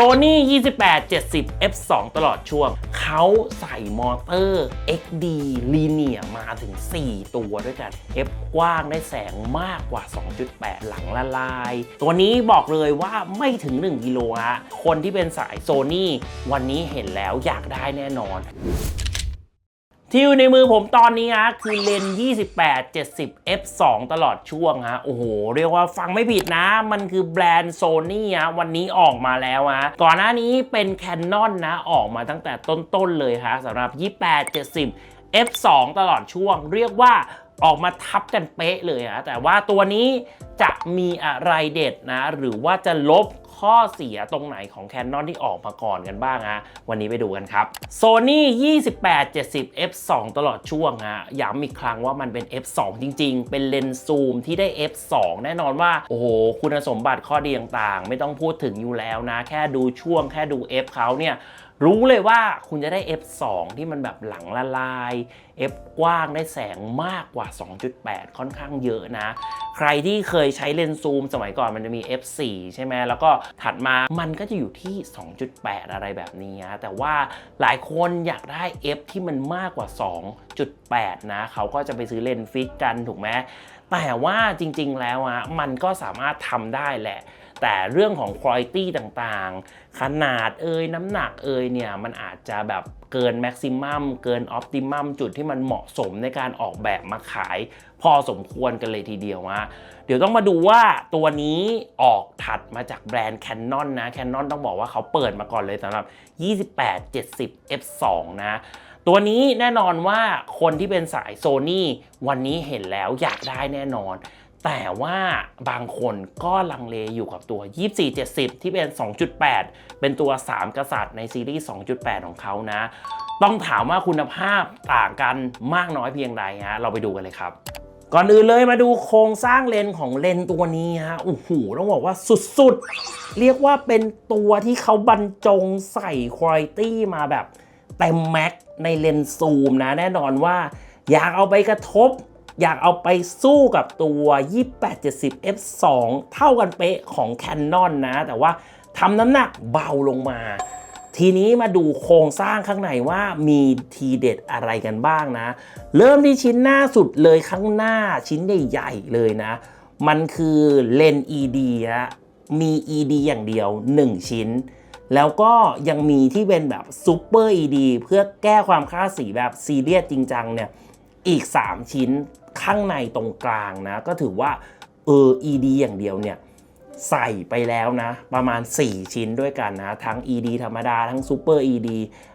Sony 2870 f2 ตลอดช่วง เขาใส่มอเตอร์ XD Linear มาถึง 4 ตัวด้วยกัน F กว้างได้แสงมากกว่า 2.8 หลังละลาย ตัวนี้บอกเลยว่าไม่ถึง 1 กิโลฮะ คนที่เป็นสาย Sony วันนี้เห็นแล้วอยากได้แน่นอน ที่อยู่ในมือผมตอนนี้ฮะคือเลนส์28 70 f 2ตลอดช่วงฮะโอ้โห เรียกว่าฟังไม่ผิดนะ มันคือแบรนด์โซนี่ฮะวันนี้ออกมาแล้วฮะก่อนหน้านี้เป็น Canon นะออกมาตั้งแต่ต้นๆเลยฮะสำหรับ 28 70 f 2ตลอดช่วง เรียกว่าออกมาทับกันเป๊ะเลยฮะแต่ว่าตัวนี้จะมีอะไรเด็ดนะ หรือว่าจะลบ ข้อเสียตรงไหนของ Canon ที่ออกมาก่อนกันบ้างฮะวันนี้ไปดูกันครับ Sony 2870 f 2ตลอดช่วงฮะย้ำอีกครั้งว่ามันเป็น f 2จริง ๆ เป็นเลนส์ซูมที่ได้ f 2แน่นอนว่า โอ้โห คุณสมบัติข้อดีต่างๆ ไม่ต้องพูดถึงอยู่แล้วนะ แค่ดูช่วงแค่ดู f เขาเนี่ย รู้เลยว่าคุณจะได้ f2 ที่มันแบบหลังละลาย f กว้างได้แสงมากกว่า 2.8 ค่อนข้างเยอะนะ ใครที่เคยใช้เลนส์ซูมสมัยก่อนมันจะมี f4 ใช่ไหมแล้วก็ถัดมามันก็จะอยู่ที่ 2.8 อะไรแบบนี้นะแต่ว่าหลายคนอยากได้ f ที่มันมากกว่า 2.8 นะ เขาก็จะไปซื้อเลนส์ฟิกกันถูกไหมแต่ว่าจริงๆแล้วอะมันก็สามารถทำได้แหละ แต่เรื่องของคุณภาพต่างๆ ขนาดเอ่ยน้ำหนักเอ่ยเนี่ยมันอาจจะแบบเกินแม็กซิมัมเกินออ t ติมัมจุดที่มันเหมาะสมในการออกแบบมาขาย พอสมควรกันเลยทีเดียวฮะเดี๋ยวต้องมาดูว่าตัวนี้ออกถัดมาจากแบรนด์ Canon นะ Canon ต้องบอกว่าเขาเปิดมาก่อนเลยสำหรับ 2870 f2 นะตัวนี้แน่นอนว่าคนที่เป็นสายโซนี่วันนี้เห็นแล้วอยากได้แน่นอน แต่ว่าบางคนก็ลังเลอยู่กับตัว 2470 ที่เป็น 2.8 เป็นตัว 3 กษัตริย์ในซีรีส์ 2.8 ของเขานะ ต้องถามว่าคุณภาพต่างกันมากน้อยเพียงใดฮะ เราไปดูกันเลยครับก่อนอื่นเลยมาดูโครงสร้างเลนของเลนตัวนี้ฮะโอ้โหต้องบอกว่าสุดๆ เรียกว่าเป็นตัวที่เขาบรรจงใส่คุณภาพมาแบบเต็มแม็กในเลนซูมนะ แน่นอนว่าอยากเอาไปกระทบ อยากเอาไปสู้กับตัว 2870 f2 เท่ากันเป๊ะของ Canon นะ แต่ว่าทำน้ำหนักเบาลงมาทีนี้มาดูโครงสร้างข้างในว่ามีทีเด็ดอะไรกันบ้างนะ เริ่มที่ชิ้นหน้าสุดเลยข้างหน้าชิ้นใหญ่ๆเลยนะ มันคือเลนส์ ED ฮะมี ED อย่างเดียว 1 ชิ้น แล้วก็ยังมีที่เป็นแบบ Super ED เพื่อแก้ความคลาสีแบบซีเรียสจริงจังเนี่ย อีก 3 ชิ้น ข้างในตรงกลางนะ ก็ถือว่าเออ ED อย่างเดียวเนี่ยใส่ไปแล้วนะ ประมาณ 4 ชิ้นด้วยกันนะ ทั้ง ED ธรรมดา ทั้ง Super ED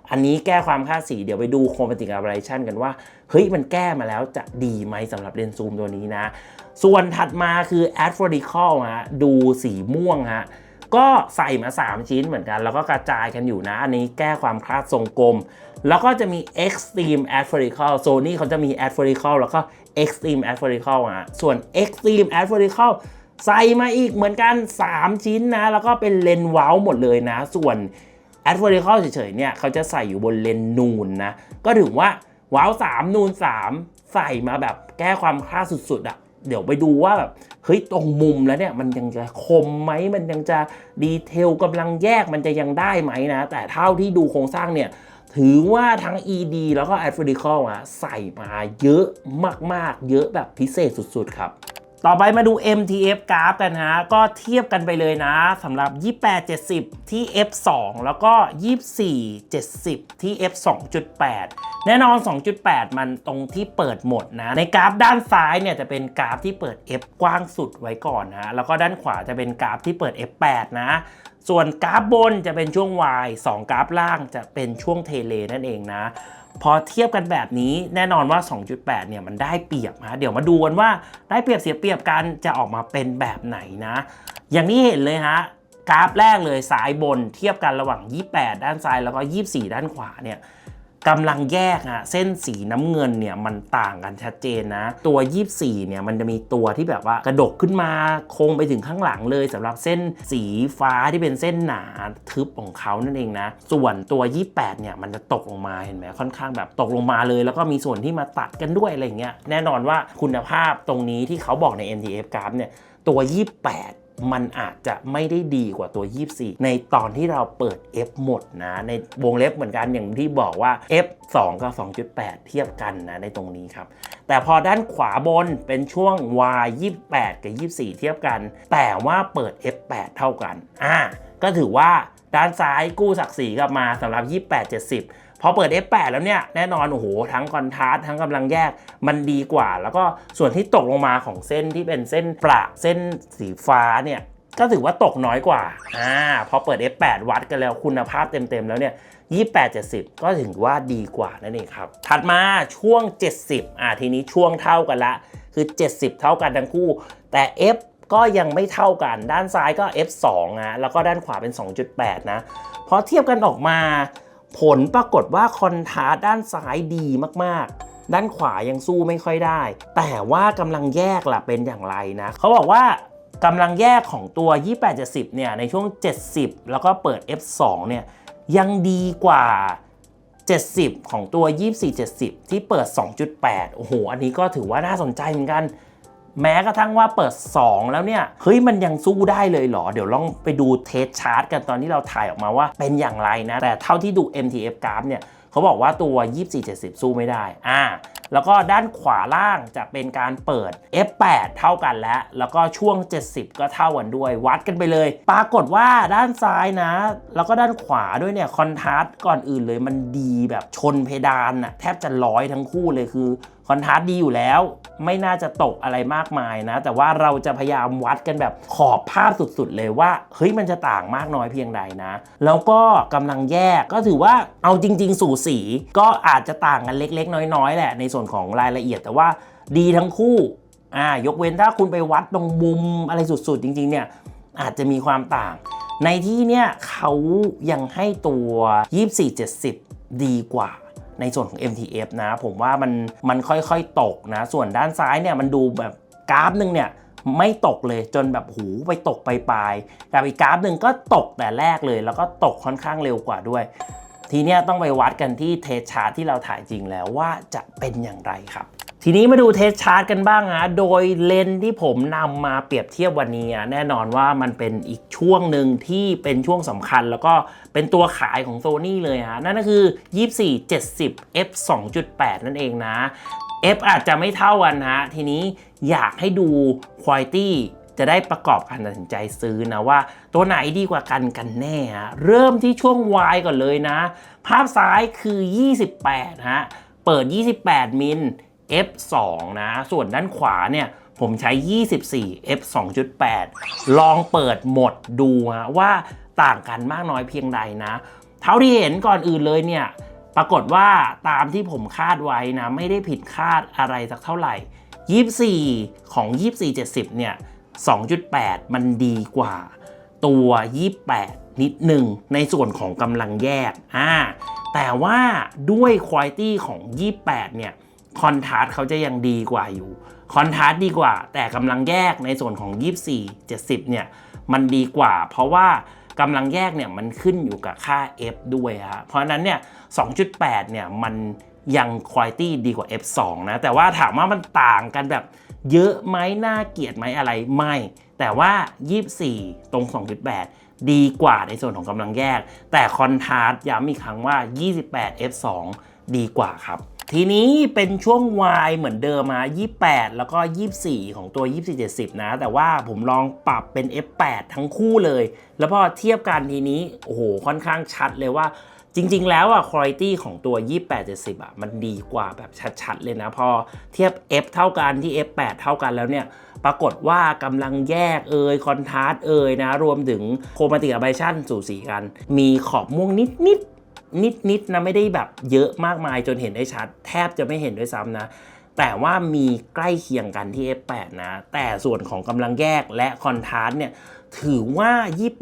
อันนี้แก้ความค่าสี เดี๋ยวไปดู Chromatic Aberration กันว่า เฮ้ย มันแก้มาแล้วจะดีไหมสำหรับเลนส์ซูมตัวนี้นะ ส่วนถัดมาคือ a d v e r i c a l ฮะดูสีม่วงฮะก็ใส่มา 3 ชิ้นเหมือนกัน แล้วก็กระจายกันอยู่นะ อันนี้แก้ความคลาดทรงกลม แล้วก็จะมี Extreme a d v e r i c a l Sony เขาจะมี a d v e r i c a l แล้วก็ Extreme a d v e r t i c a l อะ ส่วน Extreme a d v e r t i c a l ใส่มาอีกเหมือนกัน 3 ชิ้นนะ แล้วก็เป็นเลนส์เว้าหมดเลยนะ ส่วน a d v e r t i c a l เฉยๆเนี่ย เขาจะใส่อยู่บนเลนส์นูนนะ ก็ถือว่าว้า3นูน 3 ใส่มาแบบแก้ความคลาดสุดๆอะเดี๋ยวไปดูว่าแบบเฮ้ยตรงมุมแล้วเนี่ยมันยังจะคมไหมมันยังจะดีเทลกำลังแยกมันจะยังได้ไหมนะ แต่เท่าที่ดูโครงสร้างเนี่ย ถือว่าทั้ง ED แล้วก็ a d v e r t i c a l อะใส่มาเยอะมาก ๆ เยอะแบบพิเศษสุด ๆ ครับต่อไปมาดู MTF กราฟกันฮะ ก็เทียบกันไปเลยนะสำหรับ 2870 ที่ F2 แล้วก็ 2470 ที่ F 2.8 แน่นอน 2.8 มันตรงที่เปิดหมดนะ ในกราฟด้านซ้ายเนี่ยจะเป็นกราฟที่เปิด F กว้างสุดไว้ก่อนนะ แล้วก็ด้านขวาจะเป็นกราฟที่เปิด F8 นะส่วนกราฟบนจะเป็นช่วง Y 2 กราฟล่างจะเป็นช่วงเทเลนั่นเองนะ พอเทียบกันแบบนี้แน่นอนว่า 2.8 เนี่ยมันได้เปรียบนะเดี๋ยวมาดูกันว่าได้เปรียบเสียเปรียบกันจะออกมาเป็นแบบไหนนะ อย่างนี้เห็นเลยฮะกราฟแรกเลยซ้ายบนเทียบกันระหว่าง 28 ด้านซ้ายแล้วก็ 24 ด้านขวาเนี่ย กำลังแยกฮะเส้นสีน้ำเงินเนี่ยมันต่างกันชัดเจนนะ ตัว 24 เนี่ยมันจะมีตัวที่แบบว่ากระดกขึ้นมาโค้งไปถึงข้างหลังเลยสำหรับเส้นสีฟ้าที่เป็นเส้นหนาทึบของเขานั่นเองนะ ส่วนตัว 28 เนี่ยมันจะตกลงมาเห็นไหมค่อนข้างแบบตกลงมาเลย แล้วก็มีส่วนที่มาตัดกันด้วยอะไรอย่างเงี้ยแน่นอนว่าคุณภาพตรงนี้ที่เขาบอกใน NTF กราฟเนี่ยตัว 28 มันอาจจะไม่ได้ดีกว่าตัว 24 ในตอนที่เราเปิด F หมดนะ ในวงเล็บเหมือนกันอย่างที่บอกว่า F 2 กับ 2.8 เทียบกันนะในตรงนี้ครับ แต่พอด้านขวาบนเป็นช่วง Y 28 กับ 24 เทียบกัน แต่ว่าเปิด F 8เท่ากันอ่าก็ถือว่าด้านซ้ายกู้ศักดิ์ศรีกลับมาสำหรับ 28 70 พอเปิด F8 แล้วเนี่ยแน่นอนโอ้โหทั้งคอนทราสทั้งกำลังแยกมันดีกว่า แล้วก็ส่วนที่ตกลงมาของเส้นที่เป็นเส้นประเส้นสีฟ้าเนี่ยก็ถือว่าตกน้อยกว่า อ่า พอเปิด F8 วัดกันแล้วคุณภาพเต็มๆ แล้วเนี่ย 28 70 ก็ถือว่าดีกว่านั่นเองครับ ถัดมาช่วง 70 อ่า ทีนี้ช่วงเท่ากันละ คือ 70 เท่ากันทั้งคู่ แต่ F ก็ยังไม่เท่ากัน ด้านซ้ายก็ F2 นะแล้วก็ด้านขวาเป็น 2.8 นะ พอเทียบกันออกมา ผลปรากฏว่าคอนทราด้านซ้ายดีมากๆ ด้านขวายังสู้ไม่ค่อยได้ แต่ว่ากำลังแยกล่ะเป็นอย่างไรนะ เขาบอกว่ากำลังแยกของตัว 2870 เนี่ย ในช่วง 70 แล้วก็เปิด F2 เนี่ย ยังดีกว่า 70 ของตัว 2470 ที่เปิด 2.8 โอ้โห อันนี้ก็ถือว่าน่าสนใจเหมือนกัน แม้กระทั่งว่าเปิด 2 แล้วเนี่ยเฮ้ยมันยังสู้ได้เลยเหรอ เดี๋ยวลองไปดูเทสชาร์ตกันตอนที่เราถ่ายออกมาว่าเป็นอย่างไรนะ แต่เท่าที่ดู MTF กราฟเนี่ยเขาบอกว่าตัว 2470 สู้ไม่ได้อ่าแล้วก็ด้านขวาล่างจะเป็นการเปิด F8 เท่ากันแล้ว แล้วก็ช่วง 70 ก็เท่ากันด้วย วัดกันไปเลย ปรากฏว่าด้านซ้ายนะ แล้วก็ด้านขวาด้วยเนี่ยคอนทราสต์ก่อนอื่นเลยมันดีแบบชนเพดานอะแทบจะร้อยทั้งคู่เลยคือ อนทราสต์ดีอยู่แล้ว ไม่น่าจะตกอะไรมากมายนะ แต่ว่าเราจะพยายามวัดกันแบบขอบภาพสุดๆเลยว่า เฮ้ยมันจะต่างมากน้อยเพียงใดนะ แล้วก็กำลังแยกก็ถือว่าเอาจริง ๆ สู่สีก็อาจจะต่างกันเล็ก ๆ น้อย ๆ แหละในส่วนของรายละเอียด แต่ว่าดีทั้งคู่อ่ายกเว้นถ้าคุณไปวัดตรงมุมอะไรสุดๆ จริง ๆ เนี่ยอาจจะมีความต่าง ในที่เนี่ยเขายังให้ตัว 2470 ดีกว่า ในส่วนของ MTF นะ ผมว่ามันมันค่อยๆตกนะ ส่วนด้านซ้ายเนี่ยมันดูแบบกราฟหนึ่งเนี่ยไม่ตกเลยจนแบบหูไปตกไปปลายแต่อีกกราฟหนึ่งก็ตกแต่แรกเลย แล้วก็ตกค่อนข้างเร็วกว่าด้วย ทีนี้ต้องไปวัดกันที่เทสชาร์ตที่เราถ่ายจริงแล้วว่าจะเป็นอย่างไรครับ ทีนี้มาดูเทสชาร์ตกันบ้างนะโดยเลนส์ที่ผมนำมาเปรียบเทียบวันนี้อะแน่นอนว่ามันเป็นอีกช่วงหนึ่งที่เป็นช่วงสำคัญ แล้วก็เป็นตัวขายของโซนี่เลยฮะนั่นก็คือ 2470 f 2.8 นั่นเองนะ F อาจจะไม่เท่ากันนะทีนี้อยากให้ดู Quality จะได้ประกอบการตัดสินใจซื้อนะว่า ตัวไหนดีกว่ากันกันแน่ฮะเริ่มที่ช่วง Y ก่อนเลยนะ ภาพซ้ายคือ 28ฮะเปิด 28 มิล F 2 นะ ส่วนด้านขวาเนี่ยผมใช้ 24 F 2.8 ลองเปิดหมดดูฮะว่าต่างกันมากน้อยเพียงใดนะ เท่าที่เห็นก่อนอื่นเลยเนี่ย ปรากฏว่าตามที่ผมคาดไว้นะ ไม่ได้ผิดคาดอะไรสักเท่าไหร่ 24 ของ 2470 เนี่ย 2.8 มันดีกว่าตัว 28 นิดหนึ่งในส่วนของกำลังแยกอ่าแต่ว่าด้วยคุณภาพของ 28 เนี่ย คอนทราสต์เขาจะยังดีกว่าอยู่ คอนทราสต์ดีกว่า แต่กำลังแยกในส่วนของ 24 70 เนี่ย มันดีกว่า เพราะว่ากำลังแยกเนี่ยมันขึ้นอยู่กับค่า F ด้วยฮะเพราะนั้นเนี่ย 2.8 เนี่ยมันยังคุณภาพดีกว่า F2 นะ แต่ว่าถามว่ามันต่างกันแบบเยอะไหมน่าเกลียดไหมอะไรไม่ แต่ว่า 24 ตรง 2.8 ดีกว่าในส่วนของกำลังแยก แต่คอนทราสต์ย้ำอีกครั้งว่า 28 F2 ดีกว่าครับ ทีนี้เป็นช่วง Y เหมือนเดิมมา28 แล้วก็ 24 ของตัว 2470 นะ แต่ว่าผมลองปรับเป็น F8 ทั้งคู่เลย แล้วพอเทียบกันทีนี้ โอ้โห ค่อนข้างชัดเลยว่าจริง ๆ แล้วอะคุณภาพของตัว 2870อะมันดีกว่าแบบชัด ๆ เลยนะ พอเทียบ F เท่ากันที่ F8 เท่ากันแล้วเนี่ย ปรากฏว่ากำลังแยกเอยคอนทราสต์เอยนะ รวมถึงโครมาติก a บชั่นสู่สีกัน มีขอบม่วงนิด ๆ นิดๆนะไม่ได้แบบเยอะมากมายจนเห็นได้ชัด แทบจะไม่เห็นด้วยซ้ำนะ แต่ว่ามีใกล้เคียงกันที่ F8 นะ แต่ส่วนของกำลังแยกและคอนทราสต์เนี่ยถือว่า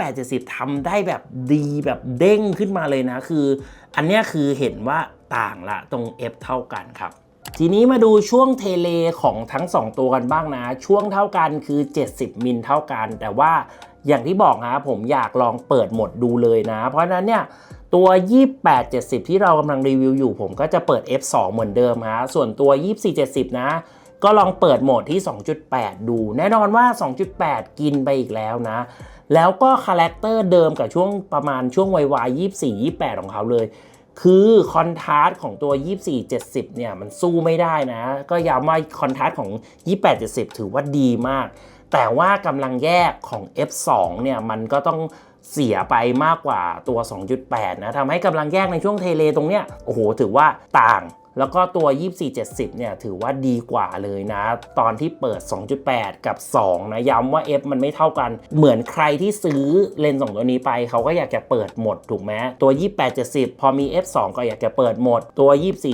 2870ทำได้แบบดีแบบเด้งขึ้นมาเลยนะ คือ อันนี้คือเห็นว่าต่างละตรง F เท่ากันครับ ทีนี้มาดูช่วงเทเลของทั้ง 2 ตัวกันบ้างนะ ช่วงเท่ากันคือ 70 มิลเท่ากัน แต่ว่าอย่างที่บอกนะผมอยากลองเปิดหมดดูเลยนะ เพราะฉะนั้นเนี่ย ตัว 2870 ที่เรากำลังรีวิวอยู่ ผมก็จะเปิด F2 เหมือนเดิมฮะ ส่วนตัว 2470 นะ ก็ลองเปิดโหมดที่ 2.8 ดู แน่นอนว่า 2.8 กินไปอีกแล้วนะ แล้วก็คาแรคเตอร์เดิมกับช่วงประมาณช่วงวัยวาย24 28 ของเขาเลย คือคอนทราสต์ของตัว 24 70 เนี่ย มันสู้ไม่ได้นะ ก็ย้ำว่าคอนทราสต์ของ 28 70 ถือว่าดีมาก แต่ว่ากำลังแยกของ F2 เนี่ย มันก็ต้อง เสียไปมากกว่าตัว 2.8 นะทำให้กำลังแยกในช่วงเทเลตรงเนี้ยโอ้โหถือว่าต่าง แล้วก็ตัว 2470 เนี่ยถือว่าดีกว่าเลยนะ ตอนที่เปิด 2.8 กับ 2 นะ ย้ำว่า F มันไม่เท่ากัน เหมือนใครที่ซื้อเลนส์สองตัวนี้ไป เขาก็อยากจะเปิดหมดถูกไหมตัว 2870 พอมี F2 ก็อยากจะเปิดหมด ตัว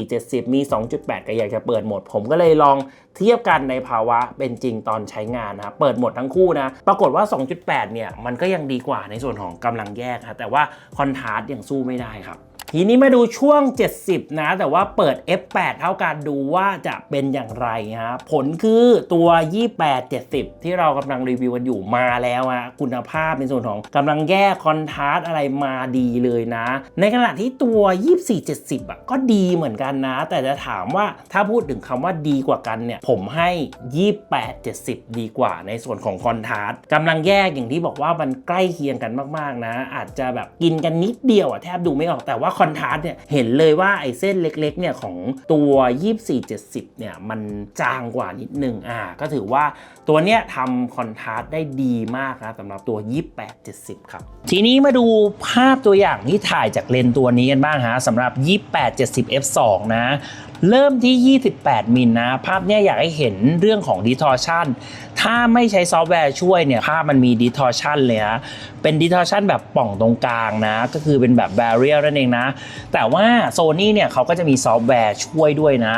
2470 มี 2.8 ก็อยากจะเปิดหมด ผมก็เลยลองเทียบกันในภาวะเป็นจริงตอนใช้งานนะ เปิดหมดทั้งคู่นะ ปรากฏว่า 2.8 เนี่ย มันก็ยังดีกว่าในส่วนของกำลังแยกครับแต่ว่าคอนทราสต์ยังสู้ไม่ได้ครับ ทีนี้มาดูช่วง 70 นะ แต่ว่าเปิด F8 เท่ากันดูว่าจะเป็นอย่างไรฮะผลคือตัว 28 70 ที่เรากำลังรีวิวกันอยู่มาแล้วฮะคุณภาพในส่วนของกำลังแยกคอนทราสอะไรมาดีเลยนะ ในขณะที่ตัว 24 70 อะก็ดีเหมือนกันนะ แต่จะถามว่าถ้าพูดถึงคำว่าดีกว่ากันเนี่ย ผมให้ 28 70 ดีกว่าในส่วนของคอนทราสกำลังแยกอย่างที่บอกว่ามันใกล้เคียงกันมากๆนะ อาจจะแบบกินกันนิดเดียวอะแทบดูไม่ออกแต่ว่าคอนอนทราสต์เนี่ยเห็นเลยว่าไอ้เส้นเล็กๆเนี่ยของตัว 24 70 เนี่ยมันจางกว่านิดนึงอ่าก็ถือว่าตัวเนี้ยทำคอนทราสต์ได้ดีมากนะสำหรับตัว 28 70 ครับ ทีนี้มาดูภาพตัวอย่างที่ถ่ายจากเลนส์ตัวนี้กันบ้างฮะสำหรับ 28 70 f2 นะ เริ่มที่ 28 มิลนะ ภาพเนี้ยอยากให้เห็นเรื่องของ distortion ถ้าไม่ใช้ซอฟต์แวร์ช่วยเนี่ย ภาพมันมี distortion เลยนะ เป็น distortion แบบป่องตรงกลางนะ ก็คือเป็นแบบ barrier นั่นเองนะ แต่ว่า Sony เนี่ยเขาก็จะมีซอฟต์แวร์ช่วยด้วยนะ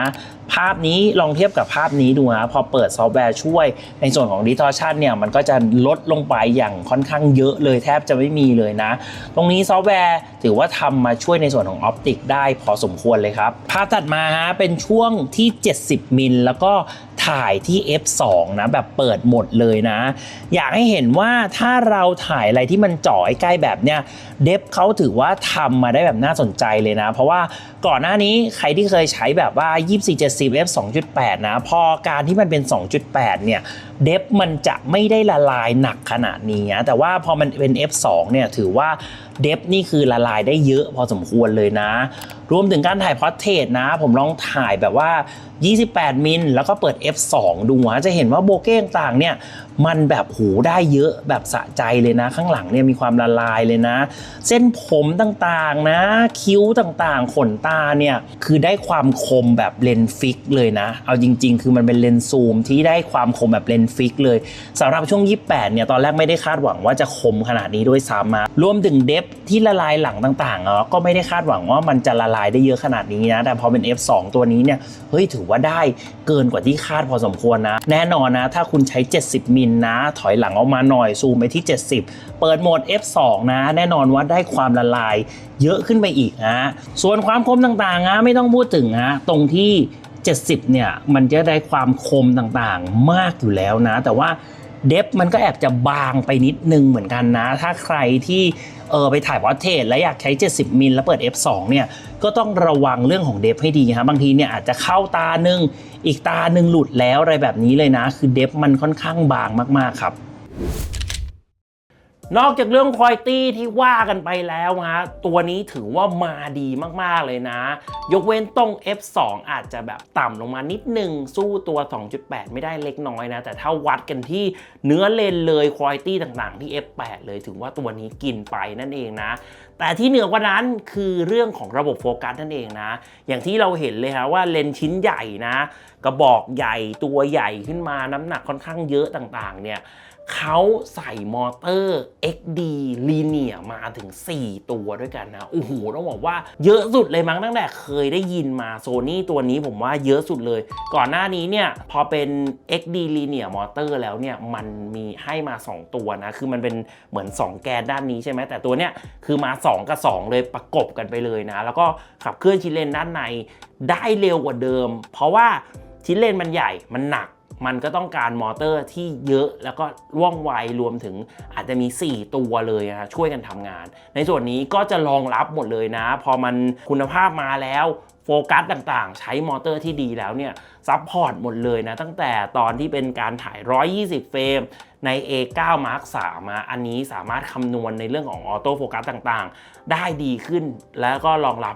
ภาพนี้ลองเทียบกับภาพนี้ดูนะพอเปิดซอฟต์แวร์ช่วย ในส่วนของ distortion เนี่ยมันก็จะลดลงไปอย่างค่อนข้างเยอะเลยแทบจะไม่มีเลยนะ ตรงนี้ซอฟต์แวร์ถือว่าทำมาช่วยในส่วนของออปติกได้พอสมควรเลยครับ ภาพถัดมาฮะเป็นช่วงที่ 70 มิลแล้วก็ถ่ายที่ f2 นะแบบเปิดหมดเลยนะ อยากให้เห็นว่าถ้าเราถ่ายอะไรที่มันจ่อใกล้แบบเนี้ยเดฟเขาถือว่าทำมาได้แบบน่าสนใจเลยนะ เพราะว่าก่อนหน้านี้ใครที่เคยใช้แบบว่า 24 7 f 2.8 นะ พอการที่มันเป็น 2.8 เนี่ย เดฟมันจะไม่ได้ละลายหนักขนาดนี้นะแต่ว่าพอมันเป็น f 2 เนี่ยถือว่าเดฟนี่คือละลายได้เยอะพอสมควรเลยนะ รวมถึงการถ่ายพอร์เทรตนะ ผมลองถ่ายแบบว่า 28 มิลแล้วก็เปิด f2 ดูนะจะเห็นว่าโบเก้ต่างเนี่ยมันแบบหูได้เยอะแบบสะใจเลยนะ ข้างหลังเนี่ยมีความละลายเลยนะ เส้นผมต่างๆนะ คิ้วต่างๆ ขนตาเนี่ยคือได้ความคมแบบเลนฟิกเลยนะ เอาจริง ๆ คือมันเป็นเลนส์ซูมที่ได้ความคมแบบเลนฟิกเลยสำหรับช่วง 28 เนี่ย ตอนแรกไม่ได้คาดหวังว่าจะคมขนาดนี้ด้วยซ้ำมารวมถึงเดฟที่ละลายหลังต่างๆอะก็ไม่ได้คาดหวังว่ามันจะละลายได้เยอะขนาดนี้นะ แต่พอเป็น F2 ตัวนี้เนี่ย เฮ้ย ถือว่าได้เกินกว่าที่คาดพอสมควรนะ แน่นอนนะ ถ้าคุณใช้ 70 มิลนะ ถอยหลังออกมาหน่อย ซูมไปที่ 70 เปิดโหมด F2 นะ แน่นอนว่าได้ความละลายเยอะขึ้นไปอีกนะส่วนความคมต่างๆนะไม่ต้องพูดถึงนะตรงที่ 70 เนี่ย มันจะได้ความคมต่างๆ มากอยู่แล้วนะ แต่ว่าเดฟมันก็แอบจะบางไปนิดนึงเหมือนกันนะ ถ้าใครที่เออไปถ่ายพอร์เทรตแล้วอยากใช้ 70 มิลแล้วเปิด F2 เนี่ย ก็ต้องระวังเรื่องของเดฟให้ดีครับบางทีเนี่ยอาจจะเข้าตาหนึ่งอีกตาหนึ่งหลุดแล้วอะไรแบบนี้เลยนะ คือเดฟมันค่อนข้างบางมากๆครับ นอกจากเรื่องคุณภาพที่ว่ากันไปแล้วฮะตัวนี้ถือว่ามาดีมากๆเลยนะ ยกเว้นตรง F2 อาจจะแบบต่ำลงมานิดนึง สู้ตัว 2.8 ไม่ได้เล็กน้อยนะ แต่ถ้าวัดกันที่เนื้อเลนเลยคุณภาพต่างๆ ที่ F8 เลยถือว่าตัวนี้กินไปนั่นเองนะ แต่ที่เหนือกว่านั้นคือเรื่องของระบบโฟกัสนั่นเองนะ อย่างที่เราเห็นเลยฮะว่าเลนชิ้นใหญ่นะ กระบอกใหญ่ตัวใหญ่ขึ้นมาน้ำหนักค่อนข้างเยอะต่างๆเนี่ย เขาใส่มอเตอร์ XD Linear มาถึง 4 ตัวด้วยกันนะ โอ้โห ต้องบอกว่าเยอะสุดเลยมั้งตั้งแต่เคยได้ยินมาโซนี่ตัวนี้ผมว่าเยอะสุดเลย ก่อนหน้านี้เนี่ยพอเป็น XD Linear Motor แล้วเนี่ยมันมีให้มา 2 ตัวนะ คือมันเป็นเหมือน 2 แกนด้านนี้ใช่ไหมแต่ตัวเนี้ยคือมา 2 กับ 2 เลยประกบกันไปเลยนะ แล้วก็ขับเคลื่อนชิ้นเลนด้านในได้เร็วกว่าเดิม เพราะว่าชิ้นเลนมันใหญ่มันหนัก มันก็ต้องการมอเตอร์ที่เยอะแล้วก็ว่องไวรวมถึงอาจจะมี 4 ตัวเลยนะช่วยกันทำงาน ในส่วนนี้ก็จะรองรับหมดเลยนะ พอมันคุณภาพมาแล้ว โฟกัสต่างๆ ใช้มอเตอร์ที่ดีแล้วเนี่ยซัพพอร์ตหมดเลยนะ ตั้งแต่ตอนที่เป็นการถ่าย 120 เฟรมใน A9 Mark 3อะอันนี้สามารถคำนวณในเรื่องของออโต้โฟกัสต่างๆ ได้ดีขึ้นแล้วก็รองรับ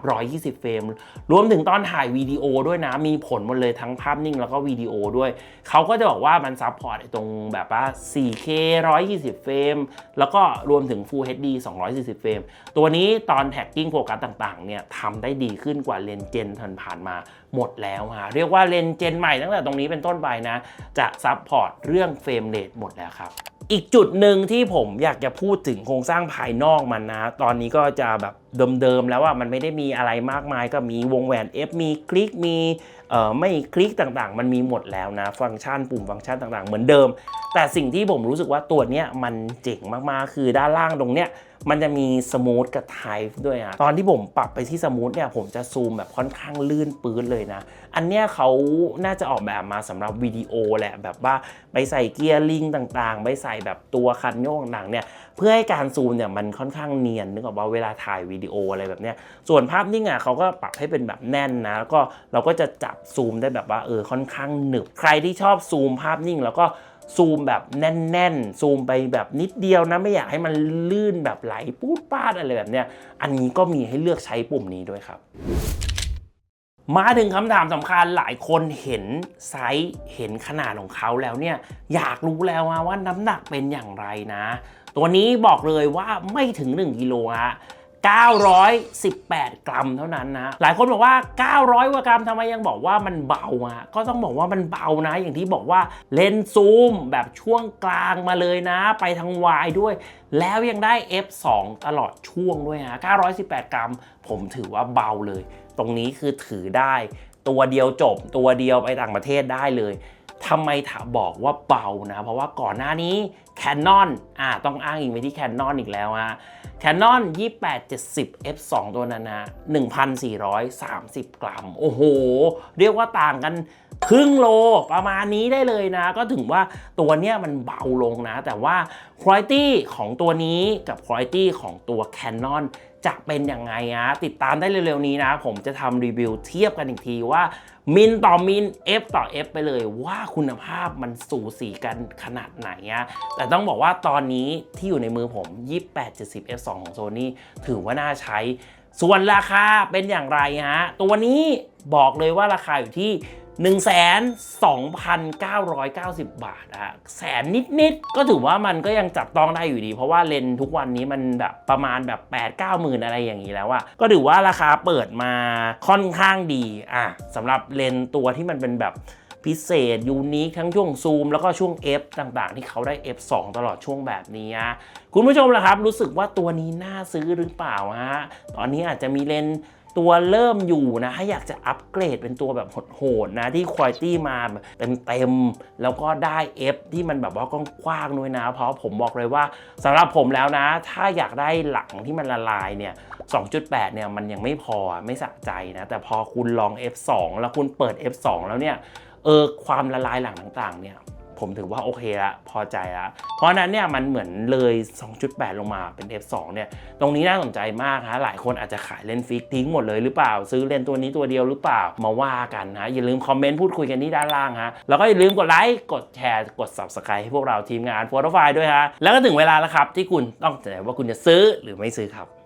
120 เฟรม รวมถึงตอนถ่ายวิดีโอด้วยนะ มีผลหมดเลยทั้งภาพนิ่งแล้วก็วิดีโอด้วย เขาก็จะบอกว่ามันซัพพอร์ตตรงแบบว่า 4K 120 เฟรม แล้วก็รวมถึง Full HD 240 เฟรม ตัวนี้ตอนแท็กกิ้งโฟกัสต่างๆ เนี่ยทำได้ดีขึ้นกว่าเลนส์เจนผ่านๆมาหมดแล้วฮะเรียกว่าเลนส์เจนใหม่ตั้งแต่ตรงนี้เป็นต้นไปนะ จะซัพพอร์ตเรื่องเฟรมเรทหมดแล้วครับอีกจุดหนึ่งที่ผมอยากจะพูดถึงโครงสร้างภายนอกมันนะ ตอนนี้ก็จะแบบเดิมๆแล้วว่ามันไม่ได้มีอะไรมากมายก็มีวงแหวน F มีคลิกมีเอ่อไม่คลิกต่างๆ มันมีหมดแล้วนะ ฟังก์ชันปุ่มฟังก์ชันต่างๆ เหมือนเดิม แต่สิ่งที่ผมรู้สึกว่าตัวเนี้ยมันเจ๋งมากๆ คือด้านล่างตรงเนี้ย มันจะมีสมูทกับไทป์ด้วยอะตอนที่ผมปรับไปที่สมูทเนี่ยผมจะซูมแบบค่อนข้างลื่นปื้นเลยนะ อันเนี้ยเขาน่าจะออกแบบมาสำหรับวิดีโอแหละแบบว่าไปใส่เกียร์ลิงต่างๆ ไปใส่แบบตัวคันโยกต่างๆเนี่ยเพื่อให้การซูมเนี่ยมันค่อนข้างเนียนนึกออกว่าเวลาถ่ายวิดีโออะไรแบบเนี้ยส่วนภาพนิ่งอะเขาก็ปรับให้เป็นแบบแน่นนะแล้วก็เราก็จะจับซูมได้แบบว่าเออค่อนข้างหนึบใครที่ชอบซูมภาพนิ่ง แล้วก็ ซูมแบบแน่นๆ ซูมไปแบบนิดเดียวนะ ไม่อยากให้มันลื่นแบบไหลปูดปาดอะไรแบบเนี้ย อันนี้ก็มีให้เลือกใช้ปุ่มนี้ด้วยครับมาถึงคำถามสำคัญหลายคนเห็นไซส์เห็นขนาดของเขาแล้วเนี่ย อยากรู้แล้วว่าน้ำหนักเป็นอย่างไรนะ ตัวนี้บอกเลยว่าไม่ถึง 1กิโลฮะ 918 กรัมเท่านั้นนะ หลายคนบอกว่า 900กว่ากรัมทำไมยังบอกว่ามันเบาอะก็ต้องบอกว่ามันเบานะ อย่างที่บอกว่าเลนส์ซูมแบบช่วงกลางมาเลยนะ ไปทางวายด้วย แล้วยังได้ f2 ตลอดช่วงด้วยฮะ918 กรัม ผมถือว่าเบาเลย ตรงนี้คือถือได้ ตัวเดียวจบ ตัวเดียวไปต่างประเทศได้เลย ทำไมถาบอกว่าเบานะเพราะว่าก่อนหน้านี้ Canon อ่าต้องอ้างอิงไปที่ Canon อีกแล้วฮะ Canon 2870 f2 ตัวนั้นนะ1,430 กรัม โอ้โห เรียกว่าต่างกัน ครึ่งโลประมาณนี้ได้เลยนะ ก็ถึงว่าตัวเนี้ยมันเบาลงนะ แต่ว่า quality ของตัวนี้กับ quality ของตัว Canon จะเป็นยังไงอะติดตามได้เร็วๆนี้นะ ผมจะทำรีวิวเทียบกันอีกทีว่า มินต่อมิน F ต่อ F ไปเลยว่าคุณภาพมันสูสีกันขนาดไหนอะแต่ต้องบอกว่าตอนนี้ที่อยู่ในมือผม 2870 F2 ของ Sony ถือว่าน่าใช้ ส่วนราคาเป็นอย่างไรฮะตัวนี้บอกเลยว่าราคาอยู่ที่ 1,2,990 บาทอะแสนนิดๆ ก็ถือว่ามันก็ยังจับต้องได้อยู่ดี เพราะว่าเลนทุกวันนี้มันแบบประมาณแบบ 8 9หมื่นอะไรอย่างนี้แล้วอะก็ถือว่าราคาเปิดมาค่อนข้างดีอะสำหรับเลนตัวที่มันเป็นแบบพิเศษยูนิคทั้งช่วงซูมแล้วก็ช่วง F ต่างๆ ที่เขาได้ F2 ตลอดช่วงแบบนี้ คุณผู้ชมล่ะครับ รู้สึกว่าตัวนี้น่าซื้อหรือเปล่าฮะตอนนี้อาจจะมีเลนส์ ตัวเริ่มอยู่นะถ้าอยากจะอัปเกรดเป็นตัวแบบโหดๆนะที่คุณภาพมาเต็มๆ แล้วก็ได้ F ที่มันแบบว่ากว้างๆด้วยนะ เพราะผมบอกเลยว่าสำหรับผมแล้วนะ ถ้าอยากได้หลังที่มันละลายเนี่ย 2.8 เนี่ยมันยังไม่พอไม่สะใจนะ แต่พอคุณลอง F2 แล้วคุณเปิด F2 แล้วเนี่ยเออความละลายหลังต่างๆเนี่ย ผมถือว่าโอเคละพอใจละเพราะนั้นเนี่ยมันเหมือนเลย 2.8 ลงมาเป็น F2 เนี่ยตรงนี้น่าสนใจมากฮะหลายคนอาจจะขายเลนส์ฟิกทิ้งหมดเลยหรือเปล่า ซื้อเลนส์ตัวนี้ตัวเดียวหรือเปล่ามาว่ากันนะอย่าลืมคอมเมนต์พูดคุยกันที่ด้านล่างฮะแล้วก็อย่าลืมกดไลค์กดแชร์กด Subscribe ให้พวกเราทีมงานโฟโต้ไฟล์ด้วยฮะแล้วก็ถึงเวลาแล้วครับที่คุณต้องตัดสินใจว่าคุณจะซื้อหรือไม่ซื้อครับ